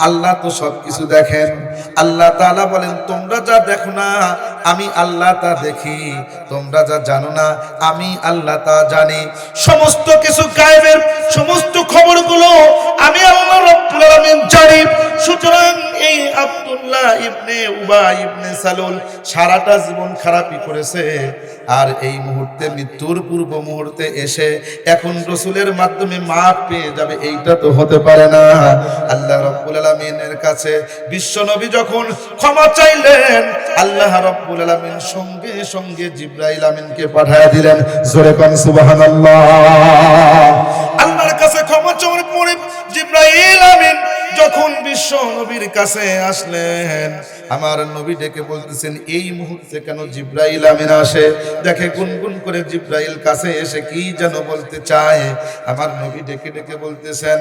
আল্লাহ তো সবকিছু দেখেন। আল্লাহ তালা বলেন তোমরা যা দেখো না আমি আল্লাহ তা দেখি, তোমরা যা জানো না, আমি আল্লাহ তা জানি। সমস্ত কিছু গায়েবের সমস্ত খবরগুলো আমি আল্লাহ রব্বুল আলামিন জানি। সুতরাং এই আব্দুল্লাহ ইবনে উবা ইবনে সালুল সারাটা জীবন খারাপই করেছে। আর এই মুহূর্তে, মৃত্যুর পূর্ব মুহূর্তে এসে এখন রসুলের মাধ্যমে মাপ পেয়ে যাবে, এইটা তো হতে পারে না। আল্লাহ রব্বুল আলমিনের কাছে বিশ্বনবী যখন ক্ষমা চাইলেন, আল্লাহ রব্বুল আলমিন সঙ্গে সঙ্গে জিব্রাইল আমিনকে পাঠায় দিলেন। জোরে কান সুবহানাল্লাহ। আল্লাহর কাছে ক্ষমা চাওয়ার পরে জিব্রাইল আমিন যখন বিশ্ব নবীর কাছে আসলেন, আমার নবী ডেকে বলতেছেন, এই মুহূর্তে কেন জিব্রাইল আমিন আসে? দেখে গুনগুন করে জিব্রাইল কাছে এসে কি যেন বলতে চায়। আমার নবী ডেকে ডেকে বলতেছেন,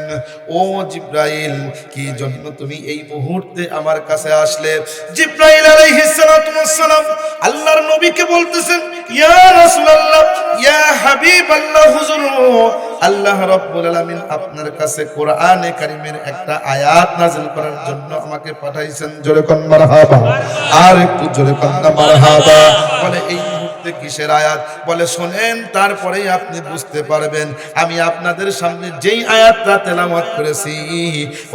ও জিব্রাইল, কি জন্য তুমি এই মুহূর্তে আমার কাছে আসলে? জিব্রাইল আলাইহিস সালাতু ওয়াস সালাম আল্লাহর নবীকে বলতেছেন, ইয়া রাসূলুল্লাহ, ইয়া হাবিবাল্লাহ, হুজুর আল্লাহ রাব্বুল আলামিন আপনার কাছে কোরআনে কারীমের একটা আয়াত নাযিল করার জন্য আমাকে পাঠাইছেন। জোরে কোন মারহাবা। আর একটু জোরে কোন মারহাবা। বলে, এই মুহূর্তে কিসের আয়াত? বলে, শোনেন, তারপরেই আপনি বুঝতে পারবেন। আমি আপনাদের সামনে যেই আয়াতটা তেলাওয়াত করেছি,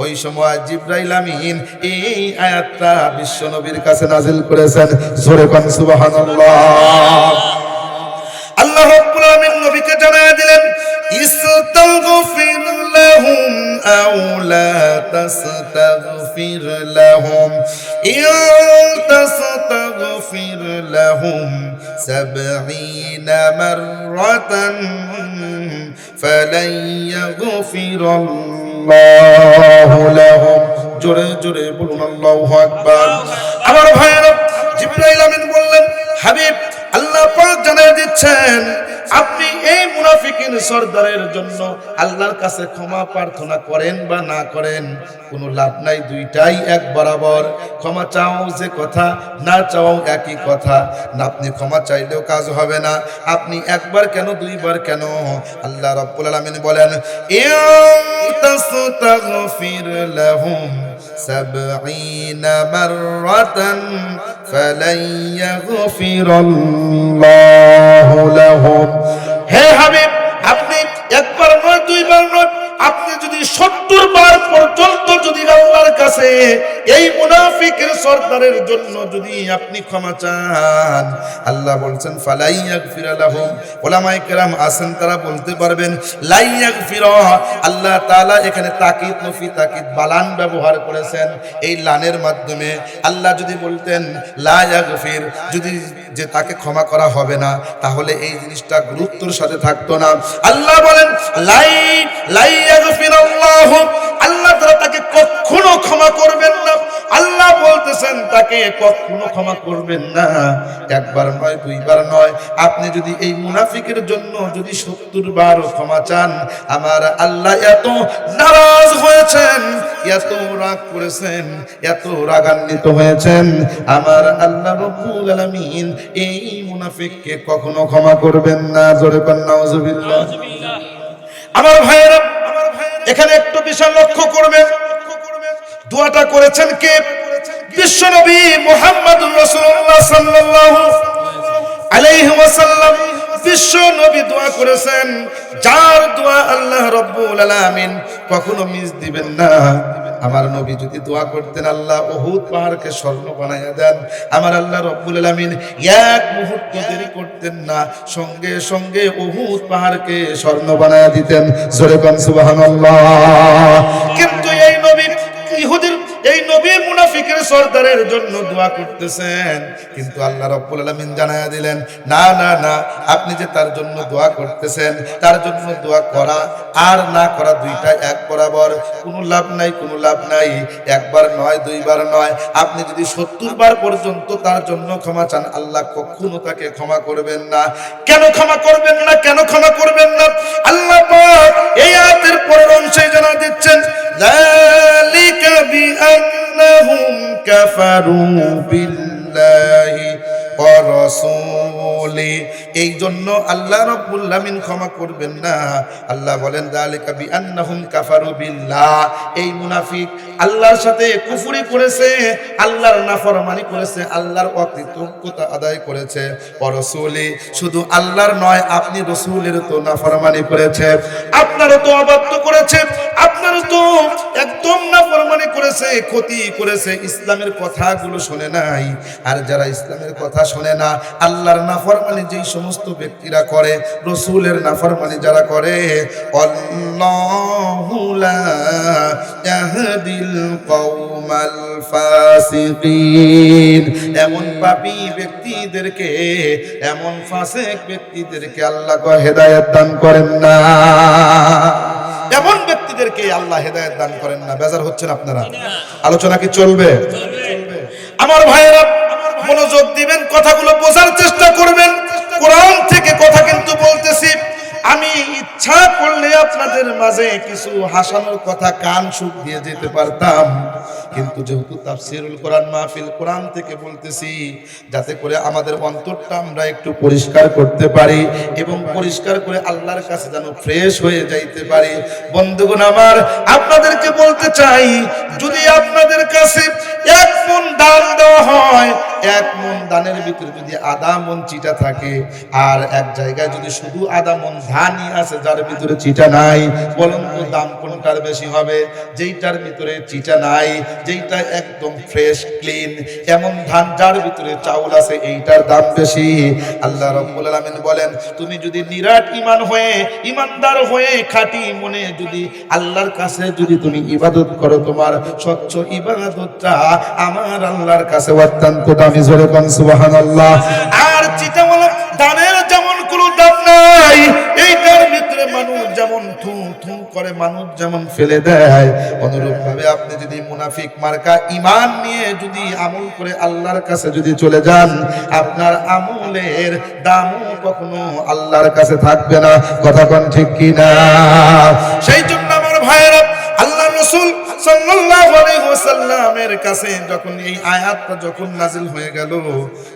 ওই সময় জিব্রাইল আমিন এই আয়াতটা বিশ্ব নবীর কাছে নাযিল করেছেন। জোরে কোন সুবহানাল্লাহ। ইস্তাগফির লাহুম আও লা তাস্তাগফির লাহুম ইন তাস্তাগফির লাহুম 70 মাররাতান ফালান ইয়াগফিরাল্লাহু লাহুম। জোরে জোরে বলুন আল্লাহু আকবার। আমার ভাইয়েরা, জিবরাইল আমিন বললেন, হাবিব, আল্লাহ পাক জানিয়ে দিচ্ছেন আপনি এই মুনাফিকিন সর্দারের জন্য আল্লাহর কাছে ক্ষমা প্রার্থনা করেন বা না করেন, কোনো লাভ নাই, দুইটাই এক বরাবর। ক্ষমা চাও যে কথা, না চাও একই কথা। না, আপনি ক্ষমা চাইলেও কাজ হবে না। আপনি একবার কেন, দুইবার কেন? আল্লাহ রাব্বুল আলামিন বলেন ইন তাস্তাগফির লাহুম سبعين مرة فلن يغفر الله لهم হে হাবিব আপনি একবার নয় দুইবার নয় আপনি যদি সত্তর বার পর্যন্ত যদি আল্লাহর কাছে এই মুনাফিকের সরকারের জন্য যদি আপনি ক্ষমা চান, আল্লাহ বলছেন, ফালাই ইয়াগফির লাহুম। ওলামায়ে কেরাম আছেন, তারা বলতে পারবেন, লাই ইয়াগফির। আল্লাহ তাআলা এখানে তাকিদ নফি, তাকিদ বালান ব্যবহার করেছেন। এই লানের মাধ্যমে আল্লাহ যদি বলতেন, লা ইয়াগফির। যদি যে তাকে ক্ষমা করা হবে না, তাহলে এই জিনিসটা গুরুত্বর সাথে থাকতো না। আল্লাহ বলেন, লাই লাই ইয়াগফির আল্লাহ আল্লাহ তাআলা তাকে কখনো ক্ষমা করবেন না। আল্লাহ বলতেছেন তাকে কখনো ক্ষমা করবেন না। একবার নয় দুইবার নয়। আপনি যদি এই মুনাফিকের জন্য যদি সত্তর বার ক্ষমা চান আমার আল্লাহ এত নারাজ হয়েছেন এত রাগ করেছেন এত রাগান্বিত হয়েছেন। আমার আল্লাহ রব্বুল আলামিন এই মুনাফিককে কখনো ক্ষমা করবেন না। জোরে কন্যা আমার ভাইয়েরা এখানে একটু বিশাল লক্ষ্য করবে দোয়াটা করেছেন কে? বিশ্বনবী মোহাম্মদ রাসূলুল্লাহ সাল্লাল্লাহু আলাইহি ওয়াসাল্লাম। বিশ্ব দোয়া করেছেন, যার দোয়া আল্লাহ রব্বুল আলামিন কখনো মিস দিবেন না। আমার নবী যদি দোয়া করতেন আল্লাহ ওহুদ পাহাড়কে স্বর্ণ বানাইয়া দেন। আমার আল্লাহ রব্বুল আলমিন এক মুহূর্ত দেরি করতেন না, সঙ্গে সঙ্গে ওহুদ পাহাড়কে স্বর্ণ বানাইয়া দিতেন। জোরে কনসুবাহ কিন্তু এই নবী মুনাফিকের সর্দারের জন্য দোয়া করতেছেন। কিন্তু আল্লাহ রাব্বুল আলামিন জানায়া দিলেন, না না না, আপনি যে তার জন্য দোয়া করতেছেন, তার জন্য দোয়া করা আর না করা দুইটা এক বরাবর। কোনো লাভ নাই, কোনো লাভ নাই। একবার নয়, দুইবার নয়। আপনি যদি সত্তর বার পর্যন্ত তার জন্য ক্ষমা চান, আল্লাহ কখনো তাকে ক্ষমা করবেন না। কেন ক্ষমা করবেন না? কেন ক্ষমা করবেন না? كفروا بالله ورسوله এই জন্য আল্লাহ রাব্বুল আমিন ক্ষমা করবেন না। আল্লাহ বলেন যালিকা বিআন্নাহুম কাফারু বিল্লাহ। এই মুনাফিক আল্লাহর সাথে কুফরি করেছে, আল্লাহর নাফরমানি করেছে, আল্লাহর অকৃতজ্ঞতা আদায় করেছে। ওয়ারাসূলি শুধু আল্লাহর নয়, আপনি রসুলের তো নাফরমানি করেছে, আপনারও তো অবাধ্য করেছে, আপনারও তো একদম নাফরমানি করেছে, ক্ষতি করেছে। ইসলামের কথাগুলো শোনে নাই। আর যারা ইসলামের কথা শোনে না, আল্লাহর নাফরমানি যেই সমস্ত ব্যক্তিরা করে রসুলের নাফরমানি যারা করে এমন পাপী ব্যক্তিদেরকে এমন ফাসিক ব্যক্তিদেরকে আল্লাহ হেদায়েত দান করেন না। এমন ব্যক্তিদেরকে আল্লাহ হেদায়েত দান করেন না। বেজার হচ্ছেন আপনারা। আলোচনা কি চলবে। আমার ভাইয়েরা মনোযোগ দিবেন কথাগুলো বোঝার চেষ্টা করবেন। কোরআন থেকে কথা কিন্তু বলতেছি। আমি ইচ্ছা করলে আপনাদের মাঝে কিছু হাসানোর কথা, কান সুখ দিয়ে যেতে পারতাম। কিন্তু যেহেতু তাফসিরুল কোরআন মাহফিল কোরআন থেকে বলতেছি, যাতে করে আমাদের অন্তরটা আমরা একটু পরিষ্কার করতে পারি এবং পরিষ্কার করে আল্লাহর কাছে যেন ফ্রেশ হয়ে যাইতে পারি। বন্ধুগণ আমার, আপনাদেরকে বলতে চাই, যদি আপনাদের কাছে এক মন দান দেওয়া হয়, এক মন দানের ভিতরে যদি আধা মন চিটা থাকে, আর এক জায়গায় যদি শুধু আধা মন ধানই আছে যার ভিতরে চিটা নাই, বলুন তো দাম কোনটার বেশি হবে? যেইটার ভিতরে চিটা নাই যেইটা একদম ফ্রেশ ক্লিন এমন ধান যার ভিতরে চাউল আছে, এইটার দাম বেশি। আল্লাহ রাব্বুল আলামিন বলেন, তুমি যদি নিরাট ঈমান হয়ে, ঈমানদার হয়ে খাঁটি মনে যদি আল্লাহর কাছে যদি তুমি ইবাদত করো, তোমার স্বচ্ছ ইবাদতটা আমার আল্লাহর কাছে অত্যন্ত দামি জোরে কোন সুবহানাল্লাহ। আর চিটাওয়ালা দানের যেমন কোনো দাম নাই, এইটার ভিতরে মানুষ যেমন করে মানুষ যেমন ফেলে দেয়। অনুরূপ ভাবে আপনি যদি মুনাফিক মার্কা ইমান নিয়ে যদি আমল করে আল্লাহর কাছে যদি চলে যান আপনার আমলের দাম কখনো আল্লাহর কাছে থাকবে না। কথা কোন ঠিক কিনা? সেই জন্য ওয়াসাল্লামের কাছে যখন এই আয়াতটা যখন নাজিল হয়ে গেল,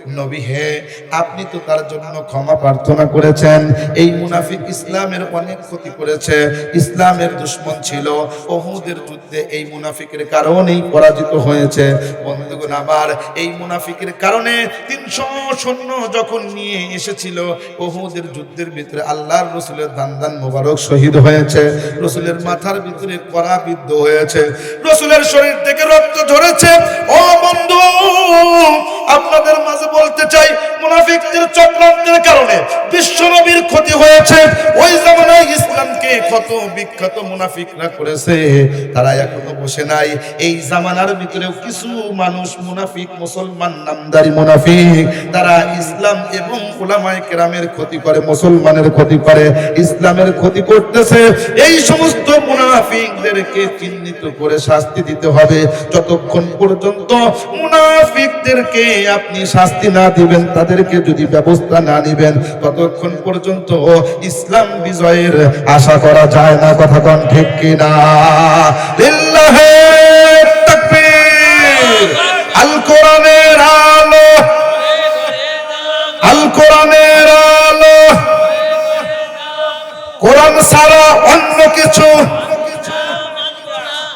নবী হে, আপনি তো তার জন্য ক্ষমা প্রার্থনা করেছেন। এই মুনাফিক ইসলামের অনেক ক্ষতি করেছে। ইসলামের দুশ্মন ছিল। ওহুদের যুদ্ধে এই মুনাফিকের কারণেই পরাজিত হয়েছে। বন্ধুগণ, আমার এই মুনাফিকের কারণে তিনশো সৈন্য যখন নিয়ে এসেছিল, ওহুদের যুদ্ধের ভিতরে আল্লাহর রসুলের দান মোবারক শহীদ হয়েছে, রসুলের মাথার ভিতরে করা বিদ্ধ হয়েছে, রসুলের শরীর থেকে রক্ত ঝরেছে। ও বন্ধু, আপনাদের মাঝে বলতে চাই, মুনাফিকদের চক্রান্তের কারণে বিশ্বনবীর ক্ষতি হয়েছে। ওই জামানায় ইসলামকে কত বিখ্যাত মুনাফিকরা করেছে, তারা এখনও বসে নাই। এই জামানার ভিতরেও কিছু মানুষ মুনাফিক, মুসলমান, নামদারি মুনাফিক তারা ইসলাম এবং ওলামায়ে কেরামের ক্ষতি করে, মুসলমানের ক্ষতি করে, ইসলামের ক্ষতি করতেছে, এই সমস্ত মুনাফিকদেরকে চিহ্নিত করে শাস্তি দিতে হবে। যতক্ষণ পর্যন্ত মুনাফিকদেরকে আপনি শাস্তি না দিবেন, তাদেরকে যদি ব্যবস্থা না নিবেন, ততক্ষণ পর্যন্ত ইসলাম বিজয়ের আশা করা যায় না। কথা কোন ঠিক কিনা? আল কোরআনের কিছু।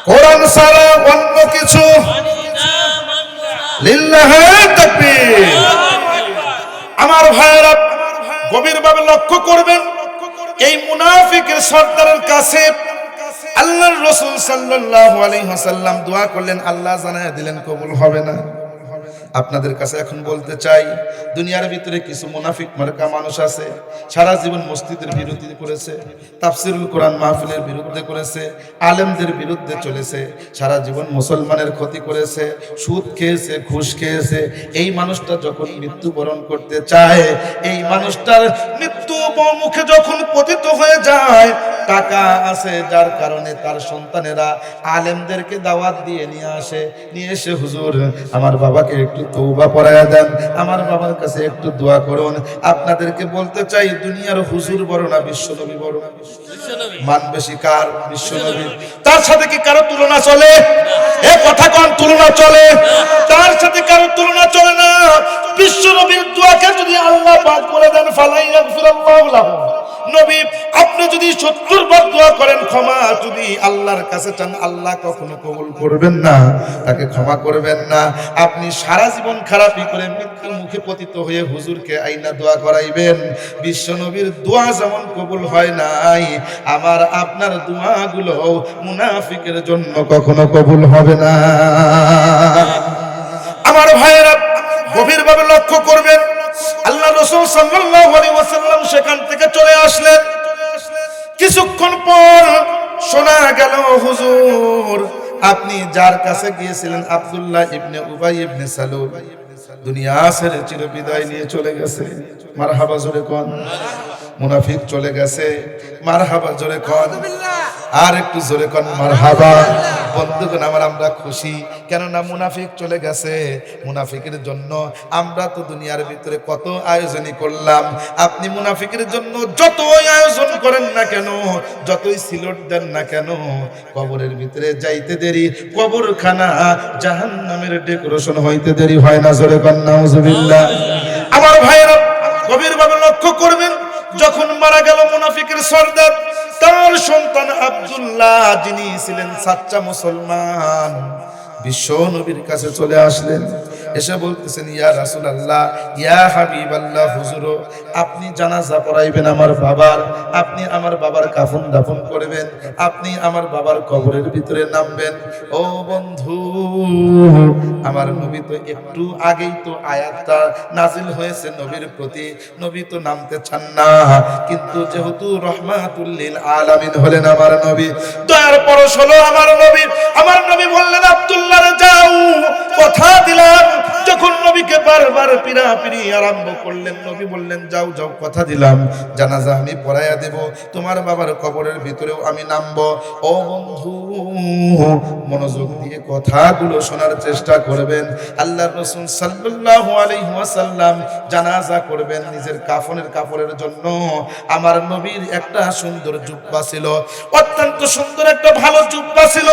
কোরআন ছাড়া অন্য কিছু। আমার ভাইয়েরা, গভীরভাবে লক্ষ্য করবেন, এই মুনাফিকের সর্দারের কাছে আল্লাহর রসুল আলাইহি ওয়াসাল্লাম দোয়া করলেন, আল্লাহ জানায় দিলেন, কবুল হবে না। আপনাদের কাছে এখন বলতে চাই, দুনিয়ার ভিতরে কিছু মুনাফিক মার্কা মানুষ আছে, সারা জীবন মসজিদের বিরোধী করেছে, তাফসিরুল কোরআন মাহফিলের বিরুদ্ধে করেছে, আলেমদের বিরুদ্ধে চলেছে, সারা জীবন মুসলমানের ক্ষতি করেছে, সুদ খেয়েছে, ঘুষ খেয়েছে। এই মানুষটা যখন মৃত্যুবরণ করতে চায়, এই মানুষটার মৃত্যু মুখে যখন পতিত হয়ে যায় টাকা আছে, যার কারণে তার সন্তানেরা আলেমদেরকে দাওয়াত দিয়ে নিয়ে আসে। নিয়ে এসে হুজুর, আমার বাবাকে একটু তৌবা পড়ায়া দেন। আমার বাবার কাছে একটু দোয়া করুন। আপনাদেরকে বলতে চাই, দুনিয়ার হুজুর বড় না বিশ্বনবী বড় মান বেশি কার? বিশ্বনবী। তার সাথে কি কারও তুলনা চলে? এ কথা কোন, তুলনা চলে? তার সাথে কারও তুলনা চলে না? বিশ্ব নবীর দোয়াকে যদি আল্লাহ পাক বলে দেন, ফালাই লাহু। নবী, আপনি যদি সত্তর বার দোয়া করেন, ক্ষমা যদি আল্লাহর কাছে চান, আল্লাহ কখনো কবুল করবেন না, তাকে ক্ষমা করবেন না। আপনি সারা জীবন খারাপই করে মৃত্যুর মুখে পতিত হয়ে হুজুরকে আইনা দোয়া করাইবেন। বিশ্ব নবীর দোয়া যেমন কবুল হয় নাই, আমার আপনার দোয়াগুলো মুনাফিকের জন্য কখনো কবুল হবে না। সেখান থেকে চলে আসলেন। কিছুক্ষণ পর শোনা গেল, হুজুর, আপনি যার কাছে গিয়েছিলেন আব্দুল্লাহ ইবনে উবাই ইবনে সালুল দুনিয়া ছেড়ে চির বিদায় নিয়ে চলে গেছে। মারহাবা জোরে কোন। মুনাফিক চলে গেছে। মারহাবা জোরে কোন। আর একটু জোরে কোন, মারহাবা। বন্ধুগণ, আমার আমরা খুশি। কেননা মুনাফিক চলে গেছে। মুনাফিকের জন্য আমরা তো দুনিয়ার ভিতরে কত আয়োজনই করলাম। আপনি মুনাফিকের জন্য যতই আয়োজন করেন না কেন, যতই সিলট দেন না কেন, কবরের ভিতরে যাইতে দেরি, কবরখানা জাহান্নামের ডেকোরেশন হইতে দেরি হয় না, জোরে কন্যা হুজুবিল্লাহ আমার ভাইয়েরা, গভীরভাবে লক্ষ্য করবেন, যখন মারা গেল মুনাফিকের সর্দার তার সন্তান আব্দুল্লাহ যিনি ছিলেন সাচ্চা মুসলমান বিশ্ব নবীর কাছে চলে আসলেন। এসে বলতেছেন, ইয়া রাসুল আল্লাহ ইয়া হাবিব আল্লাহ হুজুর, আপনি জানাজা পড়াইবেন আমার বাবার, আপনি আমার বাবার কাফন দাফন করবেন, আপনি আমার বাবার কবরের ভিতরে নামবেন। ও বন্ধু, আমার নবী তো একটু আগেই তো আয়াতটা নাজিল হয়েছে নবীর প্রতি। নবী তো নামতে চান না, কিন্তু যেহেতু রহমাতুল্লিল আলামিন হলেন আমার নবী দয়ার পরশ আমার নবী আমার নবী বললেন আব্দুল্লাহ যাও, কথা দিলাম যখন নবীকে বারবার পিড়াপিড়ি আরম্ভ করলেন, নবী বললেন, যাও যাও, কথা দিলাম, জানাজা আমি পড়াইয়া দেব, তোমার বাবার কবরের ভিতরেও আমি নামবো। ও বন্ধু, মনোযোগ দিয়ে কথাগুলো শোনার চেষ্টা করবেন। আল্লাহ রসুল সাল্লাল্লাহু আলাইহি ওয়াসাল্লাম জানাজা করবেন নিজের কাফনের কাপড়ের জন্য। আমার নবীর একটা সুন্দর জুব্বা ছিল, অত্যন্ত সুন্দর একটা ভালো জুব্বা ছিল।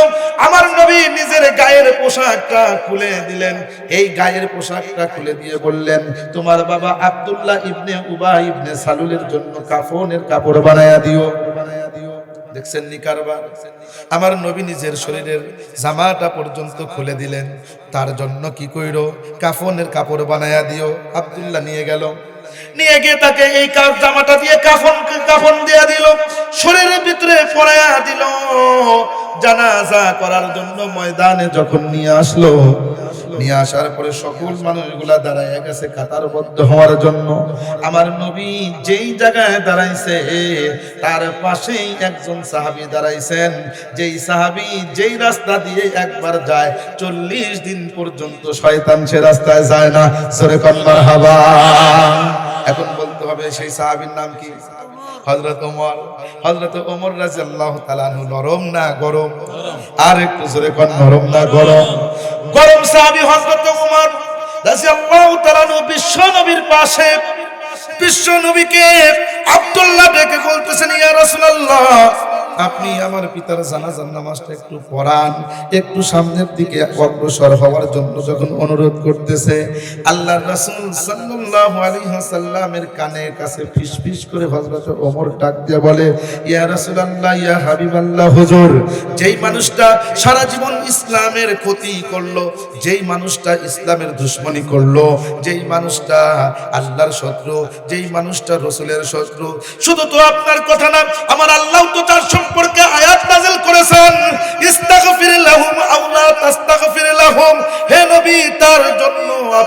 আমার নবী নিজের গায়ের পোশাকটা খুলে দিলেন। এই গায়ের পোশাকটা খুলে দিয়ে বললেন, তোমার বাবা আব্দুল্লাহ ইবনে উবা ইবনে সালুলের জন্য কাফনের কাপড় বানায়া দিও। দিও দেখছেন নি কারবার? আমার নবী নিজের শরীরের জামাটা পর্যন্ত খুলে দিলেন। তার জন্য কি কইর? কাফনের কাপড় বানায়া দিও। আব্দুল্লাহ নিয়ে গেল। নিয়ে গিয়ে তাকে এই জামাটা দিয়ে কাফন কাফন দিয়ে দিল। শরীরের ভিতরে পরায়া দিল। জানাজা করার জন্য ময়দানে যখন নিয়ে আসলো নিয়ে আসার পরে সকল মানুষগুলা দাঁড়ায় গেছে কাতারবদ্ধ হওয়ার জন্য। আমার নবী যেই জায়গায় দাঁড়াইছে, তার পাশেই একজন সাহাবি দাঁড়াইছেন। যেই সাহাবি যেই রাস্তা দিয়ে একবার যায়, চল্লিশ দিন পর্যন্ত শয়তান সে রাস্তায় যায় না। সরে কন্যার হাবা এখন বলতে হবে, সেই সাহাবীর নাম কি? হজরত ওমর। হজরত ওমর রাজিয়াল্লাহু তাআলা আনহু, নরম না গরম? আর একটু জোরে কোন, নরম না গরম? গরম সাহাবি হযরত ওমর রাদিয়াল্লাহু তাআলা বিশ্ব নবীর পাশে, বিশ্ব নবীকে আব্দুল্লাহ ডেকে বলতেছেন, ইয়া রাসূলুল্লাহ আপনি আমার পিতার জানাজার নামাজটা একটু পড়ান, একটু সামনের দিকে অগ্রসর হওয়ার জন্য যখন অনুরোধ করতেছে, আল্লাহর রাসূল সাল্লাল্লাহু আলাইহি ওয়াসাল্লামের কানে কাছে ফিসফিস করে হযরত ওমর ডাক দিয়ে বলে, ইয়া রাসূলুল্লাহ, ইয়া হাবিবাল্লাহ, হুজুর, যেই মানুষটা সারা জীবন ইসলামের ক্ষতি করল, যেই মানুষটা ইসলামের দুশ্মনী করল, যেই মানুষটা আল্লাহর শত্রু, যেই মানুষটা রসুলের শত্রু, শুধু তো আপনার কথা না, আমার আল্লাহ তো তার সম্পর্কে আয়াত নাজিল করেছেন ইস্তাগফির লাহুম আও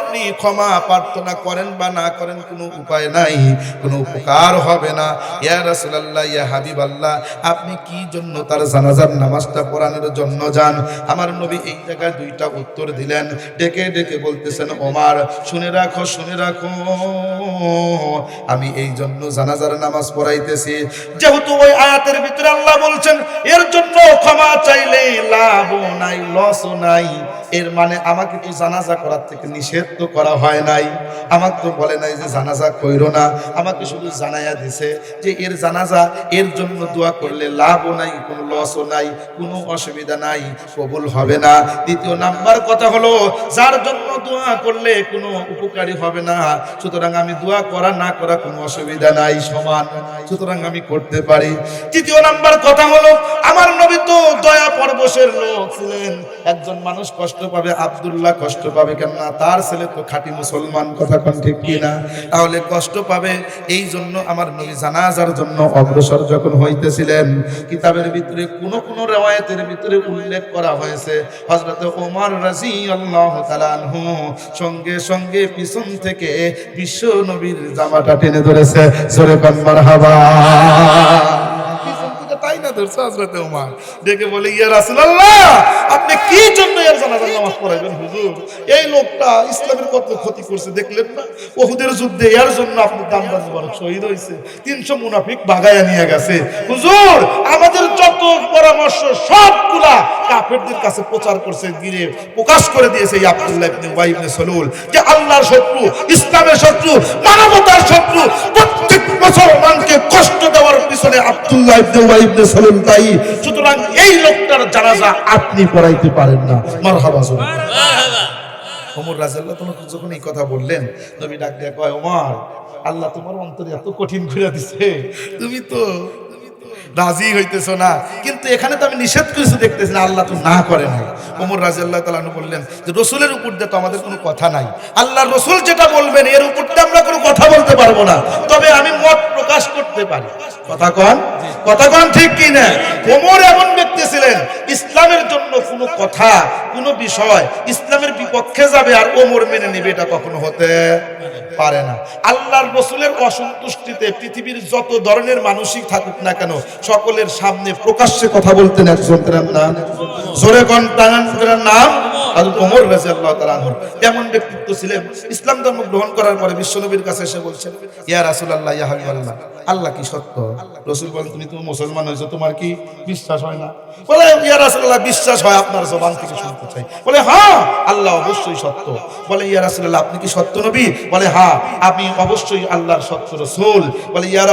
আপনি ক্ষমা প্রার্থনা করেন বা না করেন কোনো উপায় নাই, কোনো উপকার হবে না। ইয়া রাসূলুল্লাহ, ইয়া হাবিবাল্লাহ, আপনি কি জন্য তার জানাজার নামাজটা পড়ানোর জন্য যান? আমার নবী এই জায়গায় দুইটা উত্তর দিলেন। ডেকে ডেকে বলতেছেন, ওমার, শুনে রাখো শুনে রাখো। আমি এই জন্য জানাজার নামাজ পড়াইতেছি। যেহেতু ওই আয়াতের ভিতরে আল্লাহ বলছেন, এর জন্য ক্ষমা চাইলে লাভও নাই, লসও নাই। এর মানে আমাকে তো জানাজা করার থেকে নিষেধ তো করা হয় নাই। আমাকে তো বলে নাই যে জানাজা কইরো না। আমাকে শুধু জানাইয়া দিছে যে এর জানাজা, এর জন্য দোয়া করলে লাভও নাই, কোনো লসও নাই, কোনো অসুবিধা নাই, কবুল হবে না। দ্বিতীয় নাম্বার কথা হলো, যার জন্য দোয়া করলে কোনো উপকারী হবে না। সুতরাং আমি দোয়া করা না করা কোনো অসুবিধা নাই, সমান। সুতরাং আমি করতে পারি। তৃতীয় নাম্বার কথা হলো আমার নবী তো দয়া পরবশের লোক ছিলেন। একজন মানুষ কষ্ট পাবে, আব্দুল্লাহ কষ্ট পাবে, কেননা তার ছেলে তো খাঁটি মুসলমান, কথা কোন ঠিক কিনা? তাহলে কষ্ট পাবে, এই জন্য আমার নবী জানাজার জন্য অগ্রসর যখন হইতেছিলেন, কিতাবের ভিতরে কোন কোন রেওয়ায়তের ভিতরে উল্লেখ করা হয়েছে। হযরত ওমর রাদিয়াল্লাহু তাআলা আনহু সঙ্গে সঙ্গে পিছন থেকে বিশ্ব নবীর জামাটা টেনে ধরেছে। জোরে কান, মারহাবা। ধরছে ওমর ডেকে বলে, ইয়া রাসূলুল্লাহ, আপনি কি জন্য জানাজার নামাজ হুজুর? এই লোকটা ইসলামের কত ক্ষতি করছে, দেখলেন না? ওহুদের যুদ্ধে জন্য আপনি শহীদ হয়েছে তিনশো মুনাফিক বাগায়া নিয়ে গেছে। হুজুর, আমাদের যত পরামর্শ সবগুলা কাফেরদের কাছে প্রচার করছে, গিরে প্রকাশ করে দিয়েছে ইবনে সলুল। যে আল্লাহর শত্রু, ইসলামের শত্রু, মানবতার শত্রু, প্রত্যেক পিছনে আব্দুল্লাহ ইবনে ইবনে তাই। সুতরাং এই লোকটার জানাজা আপনি পড়াইতে পারেন না। মারহাবা সুবহানাল্লাহ ওমর রাজাল্লাহ তোমাকে যখন এই কথা বললেন নবী ডাক দিয়ে কয় ওমর আল্লাহ তোমার অন্তরে এত কঠিন করে দিছে। তুমি তো রাজি হইতেছ না। কিন্তু এখানে তো আমি নিষেধ করেছি দেখতেছি না, আল্লাহ তো না করে নাই। ওমর রাজি আল্লাহ তালু বললেন যে, রসুলের উপর দিয়ে তো আমাদের কোনো কথা নাই। আল্লাহ রসুল যেটা বলবেন, এর উপর দিয়ে আমরা কোনো কথা বলতে পারব না। তবে আমি মত প্রকাশ করতে পারি। কথা কন? কথা কন ঠিক কি না ওমর এমন ব্যক্তি ছিলেন ইসলামের জন্য কোনো কথা, কোনো বিষয় ইসলামের বিপক্ষে যাবে আর ওমর মেনে নেবে, এটা কখনো হতে পারে না। আল্লাহর রসুলের অসন্তুষ্টিতে পৃথিবীর যত ধরনের মানসিক থাকুক না কেন, সকলের সামনে প্রকাশ্যে কথা বলতেন একজনের নাম জোরে কন নাম ওমর রাদিয়াল্লাহু তাআলা আনহু। এমন ব্যক্তিত্ব ছিলেন, ইসলাম ধর্ম গ্রহণ করার পরে বিশ্বনবীর কাছে এসে বলছেন, ইয়া রাসূলুল্লাহ, ইয়া হাবিবাল্লাহ, আল্লাহ কি সত্য? রাসূল বলেন, তুমি তো মুসলমান হয়েছো, তোমার কি বিশ্বাস হয় না? বলে, ইয়া রাসূলুল্লাহ, বিশ্বাস হয় আপনার জবান থেকে শুনতে চাই। বলে হ্যাঁ আল্লাহ অবশ্যই সত্য। বলে, ইয়া আপনি কি সত্য নবী? বলে হ্যাঁ আমি অবশ্যই আল্লাহর সত্য বলে, ইয়া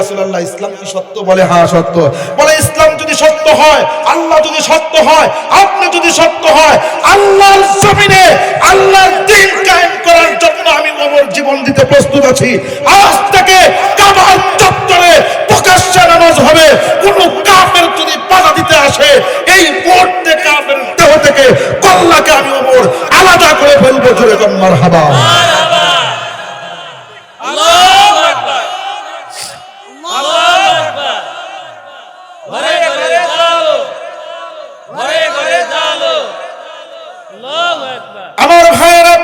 ইসলাম কি সত্য? বলে হ্যাঁ সত্য। বলে, ইসলাম যদি সত্য হয়, আল্লাহ যদি সত্য হয়, আপনি যদি সত্য হয়, আল্লাহর জমিনে আল্লাহর কায়েম করার জন্য আমি ওমর জীবন দিতে প্রস্তুত আছি। আজ থেকে কাবার চত্বরে প্রকাশ্যে নামাজ হবে। কোন কাফের যদি দিতে আসে এই মুহূর্তে কাফের দেহ থেকে কল্লাকে আমি ওমর আলাদা করে ফেলব জোরে কন্মার হাবা আমার ভাইয়েরা,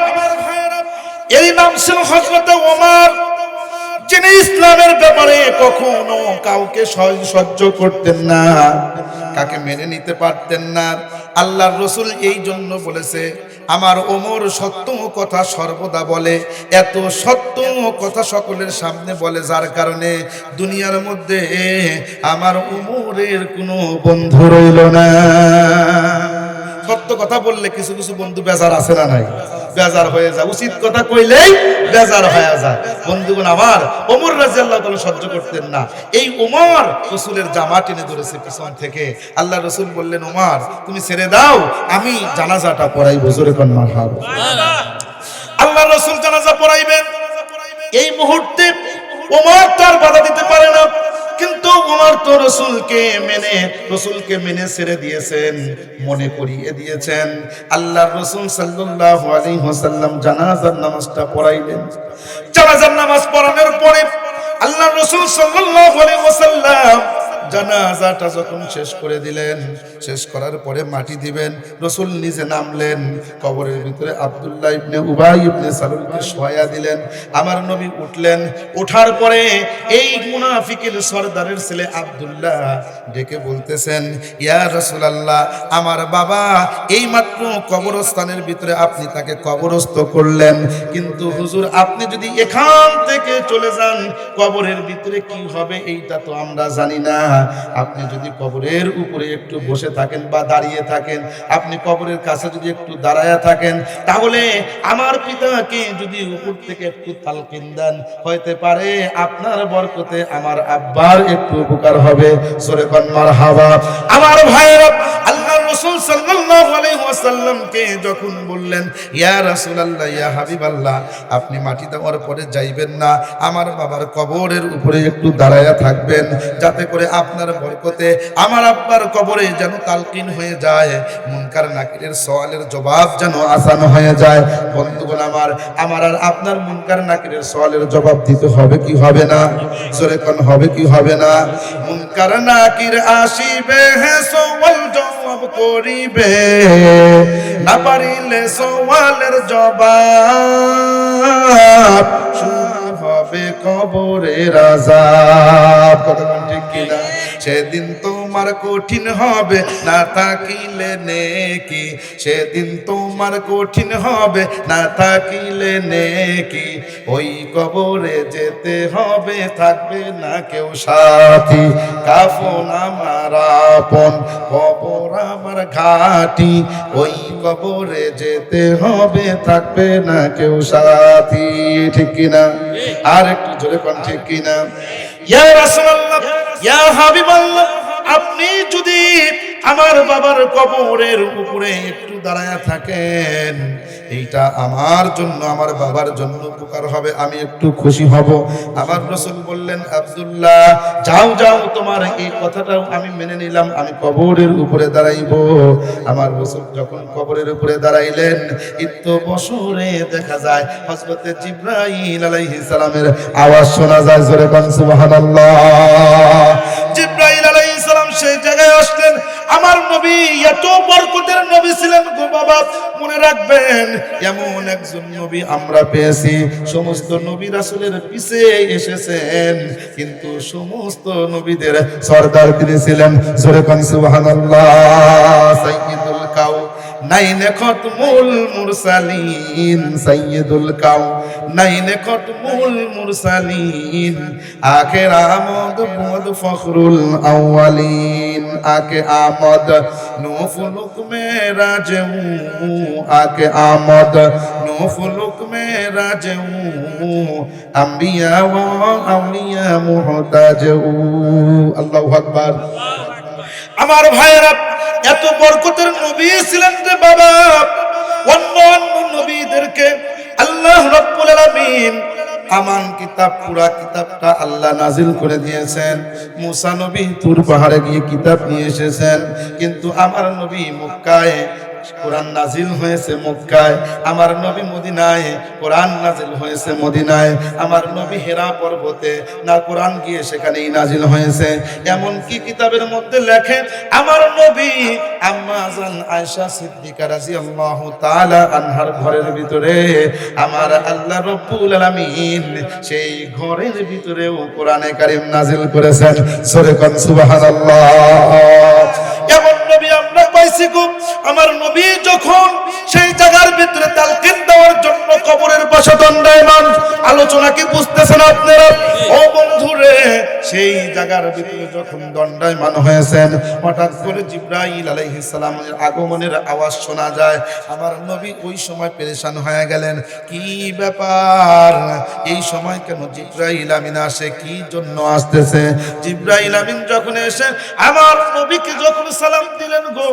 এই নাম ছিল হজরত ওমর। যিনি ইসলামের ব্যাপারে কখনো কাউকে সহ্য করতেন না, কাকে মেনে নিতে পারতেন না। আল্লাহর রসুল এই জন্য বলেছে, আমার ওমর সত্য কথা সর্বদা বলে, এত সত্য কথা সকলের সামনে বলে, যার কারণে দুনিয়ার মধ্যে আমার ওমরের কোনো বন্ধু রইল না। সত্য কথা বললে কিছু কিছু বন্ধু বেজার আছে না নাই? বেজার হয়ে যায়। উচিত কথা কইলেই বেজার হয়ে যায়। বন্ধুগণ আমার, ওমর রাজিয়াল্লাহ তাআলা সহ্য করতেন না। এই ওমর রসুলের জামা টেনে ধরেছে পিছন থেকে। আল্লাহ রসুল বললেন, ওমর, তুমি ছেড়ে দাও, আমি জানাজাটা পড়াই বজরে কন মারহাব আল্লাহ রসুল জানাজা পড়াইবেন। এই মুহূর্তে ওমর তার বাধা দিতে পারে না। কিন্তু ওমর তো রসুলকে মেনে রসুলকে মেনে ছেড়ে দিয়েছেন, মনে করিয়ে দিয়েছেন। আল্লাহ রসুল সাল্লাল্লাহু আলাইহি জানাজার নামাজটা পড়াইলেন। জানাজার নামাজ পড়ানোর পরে আল্লাহ রসুল সাল্লাল্লাহু আলাইহি জানাজাটা যখন শেষ করে দিলেন, শেষ করার পরে মাটি দিবেন, রসুল নিজে নামলেন, কবরের ভিতরে আব্দুল্লাহ ইবনে উবাই ইবনে সালুলকে শোয়া দিলেন, আমার নবী উঠলেন ওঠার পরে এই মুনাফিকের সর্দারের ছেলে আব্দুল্লাহ ডেকে বলতেছেন, ইয়া রসুল আল্লাহ আমার বাবা এই মাত্র কবরস্থানের ভিতরে আপনি তাকে কবরস্থ করলেন, কিন্তু হুজুর আপনি যদি এখান থেকে চলে যান, কবরের ভিতরে কি হবে এইটা তো আমরা জানি না। আপনি যদি কবরের উপরে একটু বসে থাকেন বা দাঁড়িয়ে থাকেন, আপনি কবরের কাছে যদি একটু দাঁড়ায়া থাকেন, তাহলে আমার পিতাকে যদি উপর থেকে একটু তালকিন দেন, হইতে পারে আপনার বরকতে আমার আব্বার একটু উপকার হবে। সরে কন্মার হাওয়া আমার ভাইয়ের যখন বললেন, ইয়া রাসূলুল্লাহ, ইয়া আপনি মাটি দেওয়ার পরে যাইবেন না, আমার বাবার কবরের উপরে একটু দাঁড়ায়া থাকবেন, যাতে করে আপনার বরকতে আমার আব্বার কবরে যেন তালকিন হয়ে যায়, মুনকার নাকিরের সওয়ালের জবাব যেন আসান হয়ে যায়। বন্ধুগণ আমার আমার আর আপনার মুনকার নাকিরের সওয়ালের জবাব দিতে হবে কি হবে না? জোরে কোন, হবে কি হবে না? মুনকার নাকির আসিবে হ্যাঁ সওয়াল, জবাব করিবে না পারিলে সওয়ালের জবাব শুরু হবে কবরের আজাব কথা ঠিক কিনা? সেদিন তোমার কঠিন হবে, না থাকিলে নেকি? সেদিন তোমার কঠিন হবে, না থাকিলে নেকি? ওই কবরে যেতে হবে, থাকবে না কেউ সাথী। কাফন আমার আপন, কবর আমার ঘাটি। ওই কবরে যেতে হবে, থাকবে না কেউ সাথী। ঠিক কিনা? আর একটু জোরে কোন, ঠিক কিনা? ইয়া রাসূলুল্লাহ, ইয়া হাবিবাল্লাহ আপনি যদি আমার বাবার কবরের উপরে একটু দাঁড়ায়া থাকেন, এইটা আমার জন্য, আমার বাবার জন্য উপকার হবে, আমি একটু খুশি হব। আমার রসুল বললেন, আব্দুল্লাহ, যাও যাও, তোমার এই কথাটাও আমি মেনে নিলাম, আমি কবরের উপরে দাঁড়াইব। আমার রসুল যখন কবরের উপরে দাঁড়াইলেন ইত্য বছরে দেখা যায় হজরতে জিব্রাইল আলাইহিস সালামের আওয়াজ শোনা যায়, জোরে কোন সুবহানাল্লাহ। জিব্রাইল আলাইহিস সালাম সেই জায়গায় আসলেন। আমার নবী এত বরকতের নবী ছিলেন গো বাবা, মনে রাখবেন, এমন একজন নবী আমরা পেয়েছি। সমস্ত নবী রাসূলের পিছে এসেছেন, কিন্তু সমস্ত নবীদের সরদার তিনি ছিলেন। সুবহানাল্লাহ, সাইয়্যিদুল কাউ নাইনে খতমুল মুরসালিন সাইয়্যিদুল কাউ নাইনে খতমুল মুরসালিন আখের আমদ বুদ ফখরুল আউয়ালিন। আকে আমদ নুফুলুক মেরা জমু আকে আমদ নুফুলুক মেরা জমু আম্বিয়া ওয়া আউলিয়া মুহতাজু আল্লাহু আকবার। আমার ভাইয়েরা, এত বরকতের নবী ছিলেন রে বাবা। অন্য অন্য নবীদেরকে আল্লাহ রব্বুল আলামিন আমান কিতাব, পুরা কিতাবটা আল্লাহ নাজিল করে দিয়েছেন। মুসা নবী তুর পাহাড়ে গিয়ে কিতাব নিয়ে এসেছেন। কিন্তু আমার নবী মক্কায় কোরআন নাজিল হয়েছে মক্কায়, আমার নবী মদিনায়, কোরআন নাজিল হয়েছে মদিনায়, আমার নবী হেরা পর্বতে না কোরআন গিয়ে সেখানেই নাজিল হয়েছে। এমন কি কিতাবের মধ্যে লেখে, আমার নবী আম্মা জান আয়েশা সিদ্দিকা আনহার ঘরের ভিতরে, আমার আল্লাহ রব্বুল আলামিন সেই ঘরের ভিতরেও কোরআনে কারীম নাজিল করেছেন। এমন নবী আমরা পাইছি আমার নবী যখন সেই জায়গার ভিতরে তালকিন দেওয়ার জন্য কবরের পাশে দণ্ডায়মান আলোচনা কি বুঝতেছেন আপনারা? ও বন্ধুরে, সেই জায়গার ভিতরে যখন দণ্ডায়মান হয়েছেন, হঠাৎ করে জিব্রাইল আগমনের আওয়াজ শোনা যায়, আমার নবী ওই সময় পেরেশান হয়ে গেলেন। কি ব্যাপার? এই সময় কেন জিব্রাইল আমিন আসে? কি জন্য আসতেছে? জিব্রাইল আমিন যখন এসে, আমার নবীকে যখন সালাম দিলেন গো।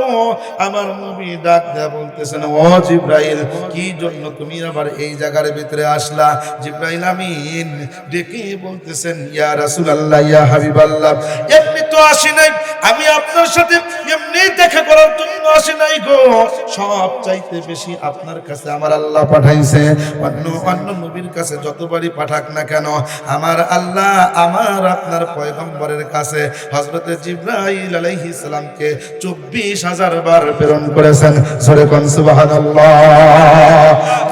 আমার নবী ডাক দেয়া বলতেছেন ও জিব্রাইল, কি জন্য তুমি আবার এই জায়গার ভিতরে আসলা? জিব্রাইল আমিন ডেকে বলতেছেন, ইয়া রাসূলুল্লাহ, ইয়া হাবিবাল্লাহ, এমনি তো আসি নাই। আমি আপনার সাথে এমনি দেখা করার জন্য আসি নাই গো। সব চাইতে বেশি আপনার কাছে আমার আল্লাহ পাঠাইছে। অন্য অন্য নবীর কাছে যতবারই পাঠাক না কেন, আমার আল্লাহ আমার আপনার পয়গম্বরের কাছে হজরতে জিব্রাইল আলাইহিস সালামকে চব্বিশ হাজার বার প্রেরণ করেছেন। সরে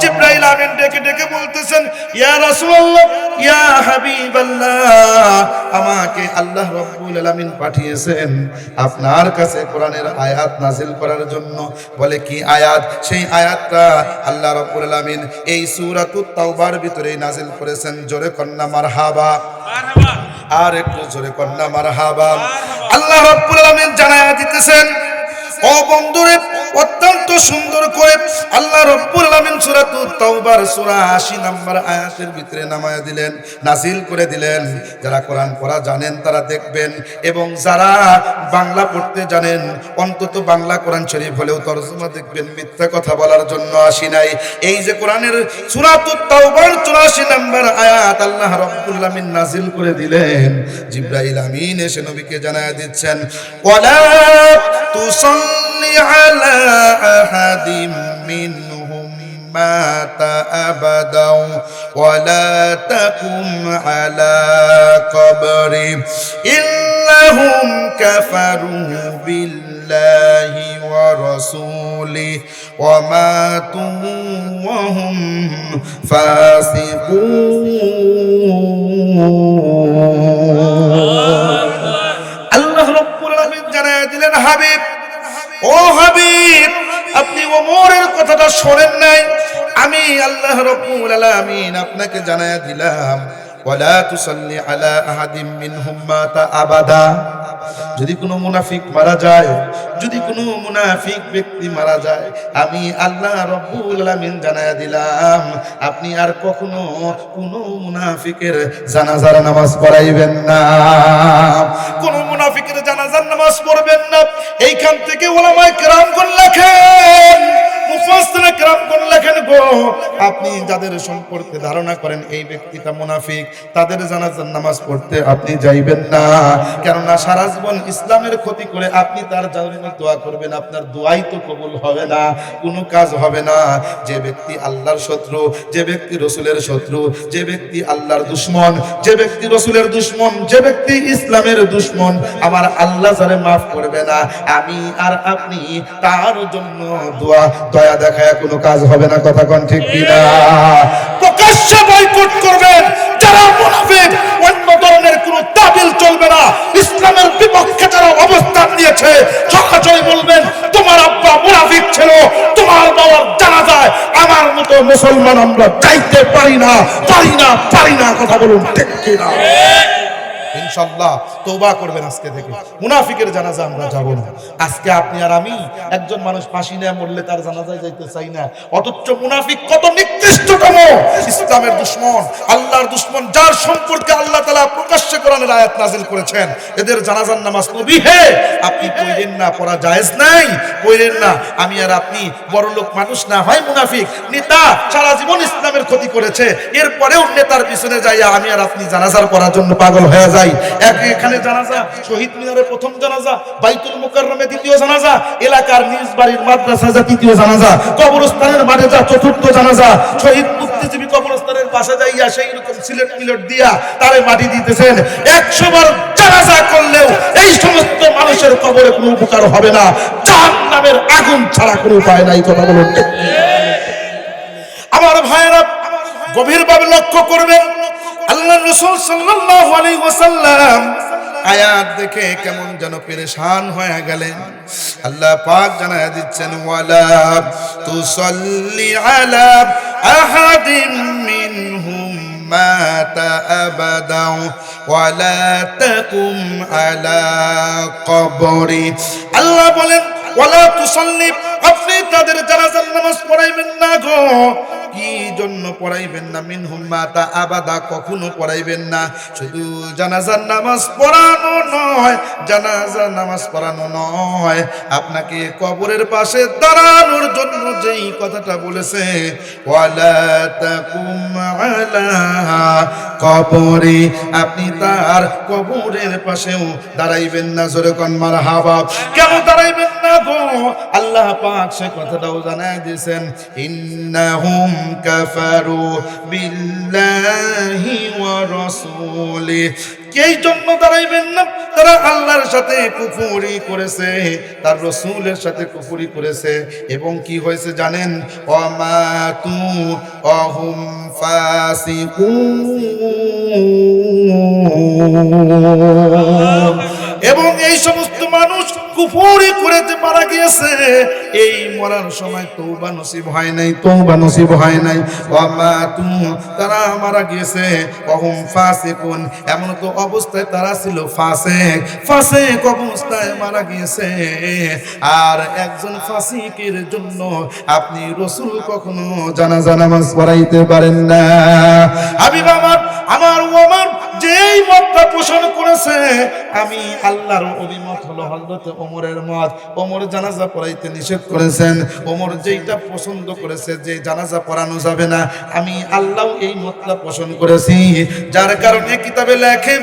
জিব্রাইল আমিন ডেকে ডেকে বলতেছেন, ইয়া রাসূলুল্লাহ, ইয়া হাবিবাল্লাহ, আমাকে আল্লাহ রাব্বুল আলামিন পাঠিয়েছেন আপনার কাছে কোরআনের আয়াত নাজিল করার জন্য। বলে, কি আয়াত? সেই আয়াতটা আল্লাহ রাব্বুল আলামিন এই সূরাতুত তাওবার ভিতরে নাজিল করেছেন। জোরে কন্যা কন্না মারহাবা। আর একটু জোরে কন্যা মার হাবা আল্লাহ রব্বুল আলামিন জানায়া দিতেছেন ও বন্ধুরে, অত্যন্ত সুন্দর করে আল্লাহ রব্বুল আলামিন সূরাতুত তাওবার সূরা 80 নম্বর আয়াতের ভিতরে নামায়া দিলেন নাজিল করে দিলেন। যারা কোরআন পড়া জানেন তারা দেখবেন এবং যারা বাংলা পড়তে জানেন, অন্তত বাংলা কোরআন শরীফ হলেও তরজমা দেখবেন, মিথ্যা কথা বলার জন্য আসি নাই। এই যে কোরআনের সূরাতুত তাওবার 84 নম্বর আয়াত আল্লাহ রব্বুল আলামিন নাজিল করে দিলেন। জিব্রাইল আমিন এসে নবীকে জানায়া দিচ্ছেন, ওয়ালা তুসাল্লি على أحد منهم مات أبدا ولا تقم على قبره إنهم كفروا بالله ورسوله وماتوا وهم فاسقون. الله رب العالمين جنادل حبيب. ও হাবিব আপনি ওমরের কথাটা শোনেন নাই? আমি আল্লাহ রব্বুল আলামিন আপনাকে জানায় দিলাম। ওয়ালা তুসাল্লি আলা আহাদিম মিনহুম মাতা আবাদা। যদি কোনো মুনাফিক মারা যায়, যদি কোনো মুনাফিক ব্যক্তি মারা যায়, আমি আল্লাহ রব্বুল আলামিন জানায় দিলাম, আপনি আর কখনো কোনো মুনাফিকের জানাজার নামাজ পড়াইবেন না। কোন মুনাফিকের জানাজার নামাজ পড়বেন না। এইখান থেকে ওলামায়ে কেরাম কোন লেখেন লেখেন, গো, আপনি যাদের সম্পর্কে ধারণা করেন, এই ব্যক্তিটা মুনাফিক, তাদের জানাজার নামাজ পড়তে আপনি যাইবেন না। কেননা সারা জীবন ইসলামের ক্ষতি করে আপনি তার দোয়া করবেন, আপনার দোয়াই তো কবুল হবে না, কোনো কাজ হবে না। যে ব্যক্তি আল্লাহর শত্রু, যে ব্যক্তি রসুলের শত্রু, যে ব্যক্তি আল্লাহর দুশ্মন, যে ব্যক্তি রসুলের দুশ্মন, যে ব্যক্তি ইসলামের দুশ্মন, আমার আল্লাহ মাফ করবে না, আমি আর আপনি তার জন্য দোয়া দয়া দেখায় কোনো কাজ হবে না কথা কোন ঠিক কিনা? প্রকাশ্যে বয়কট করবেন যারা মুনাফিক অন্য ধরনের কোনো তাবিল চলবে না। ইসলামের বিপক্ষে যারা অবস্থান নিয়েছে সরাসরি বলবেন তোমার আব্বা মুনাফিক ছিল তোমার বাবার জানা যায় আমার মতো মুসলমান আমরা যাইতে পারি না পারি না পারি না। কথা বলুন ঠিক কিনা? ইনশাল্লাহ তৌবা করবেন আজকে থেকে। মুনাফিকের জানাজা আমরা যাব না। আজকে আপনি আর আমি একজন মানুষ ফাঁসি নেয় মরলে তার জানাজায় যাইতে চাই না। অথচ মুনাফিক কত নিকৃষ্টতম ইসলামের দুশ্মন, আল্লাহর দুশ্মন, যার সম্পর্কে আল্লাহ তালা প্রকাশ্যে কোরআনের আয়াত নাজিল করেছেন। এদের জানাজার নামাজ নবী হে? আপনি পড়লেন না, পড়া জায়েজ নাই। পড়লেন না। আমি আর আপনি বড় লোক মানুষ না, হয় মুনাফিক? নেতা, সারা জীবন ইসলামের ক্ষতি করেছে। এরপরেও নেতার পিছনে যাইয়া আমি আর আপনি জানাজার পড়ার জন্য পাগল হয়ে যাই। এক এখানে জানাজা, শহীদ মিনারে প্রথম জানাজা, বাইতুল মুকাররমে দ্বিতীয় জানাজা, এলাকার নিজ বাড়ির মাদ্রাসা যা তৃতীয় জানাজা, কবরস্থানের মাঠে যা চতুর্থ জানাজা, শহীদ বুদ্ধিজীবী কবরস্থানের পাশে যাইয়া সেই রকম সিলেট মিলেট দিয়া তারে মাটি দিতেছেন। একশো বার জানাজা করলেও এই সমস্ত মানুষের কবরে কোনো উপকার হবে না। জাহান্নামের আগুন ছাড়া কোনো উপায় নাই, কথা বলুন। আমার ভাইয়েরা, গভীরভাবে লক্ষ্য করবেন আল্লাহ রসুল সাল্লাল্লাহু আলাইহি ওয়াসাল্লাম আয়াত দেখে কেমন যেন পেরেশান হয়ে গেলেন আল্লাহ পাক জানায় দিচ্ছেন ওয়ালা তুসাল্লি আলা আহাদিন মিনহুম مات أبدا ولا تقم على قبري আল্লাহ বলেন ওয়ালা তুসাল্লি আপনি তাদের জানাজার নামাজ পড়াইবেন না গো। কি জন্য পড়াইবেন না? মিনহুম মাতা আবাদা, কখনো পড়াইবেন না। শুধু জানাজার নামাজ পড়ানো নয়, জানাজার নামাজ পড়ানো নয়। আপনাকে কবরের পাশে দাঁড়ানোর জন্য যেই কথাটা বলেছে, ওয়ালা তাকুম আলা কবরে, আপনি তার কবরের পাশেও দাঁড়াইবেন না। জোরে কন মারহাবা। কেন দাঁড়াইবেন না? আল্লাহ পাক সে কথাটাও জানায় দিয়েছেন, ইন্নাহুম কাফারু বিল্লাহি ওয়া রাসূলি। এই জন্য দাঁড়াইবেন না তারা আল্লাহর সাথে কুফুরি করেছে, তার রসুলের সাথে কুফুরি করেছে, এবং কি হয়েছে জানেন? অমাতু অহুম এবং এই সমস্ত কুফরি করেতে মারা গিয়েছে, এই মরার সময় তৌবা নসিব হয় নাই তৌবা নসিব হয় নাই। তু তারা মারা গিয়েছে অহম ফাসিকুন। এমন তো অবস্থায় তারা ছিল ফাসেক। ফাসেক অবস্থায় মারা গিয়েছে। আর একজন ফাসিকের জন্য আপনি রসুল কখনো জানাজা নামাজ পড়াইতে পারেন না। আমি আমার আমার ও যেই মতটা পোষণ করেছে, আমি আল্লাহর অভিমত হলো হযরত ওমরের মত। ওমর জানাজা পড়াইতে নিষেধ করেছেন। ওমর যেইটা পছন্দ করেছে, যে জানাজা পড়ানো যাবে না। আমি আল্লাহ এই মতটা পছন্দ করেছি। যার কারণে কিতাবে লেখেন